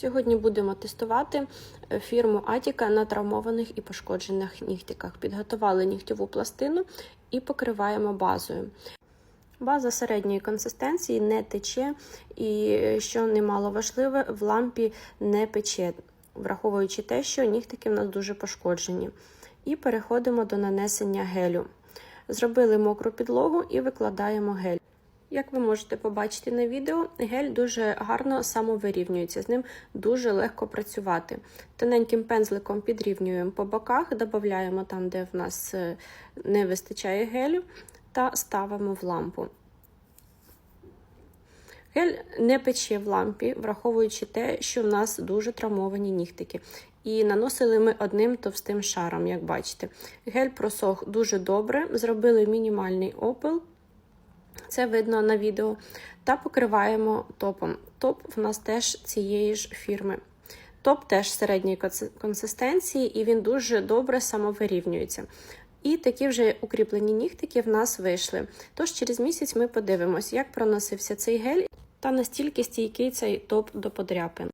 Сьогодні будемо тестувати е, фірму Атіка на травмованих і пошкоджених нігтиках. Підготували нігтєву пластину і покриваємо базою. База середньої консистенції не тече і, е, що немало важливе, в лампі не пече, враховуючи те, що нігтики в нас дуже пошкоджені. І переходимо до нанесення гелю. Зробили мокру підлогу і викладаємо гель. Як ви можете побачити на відео, гель дуже гарно самовирівнюється, з ним дуже легко працювати. Тоненьким пензликом підрівнюємо по боках, додаємо там, де в нас е, не вистачає гелю, та ставимо в лампу. Гель не пече в лампі, враховуючи те, що в нас дуже травмовані нігтики. І наносили ми одним товстим шаром, як бачите. Гель просох дуже добре, зробили мінімальний опил. Це видно на відео. Та покриваємо топом. Топ в нас теж цієї ж фірми. Топ теж середньої консистенції, і він дуже добре самовирівнюється. І такі вже укріплені нігтики в нас вийшли. Тож через місяць ми подивимось, як проносився цей гель та настільки стійкий цей топ до подряпин.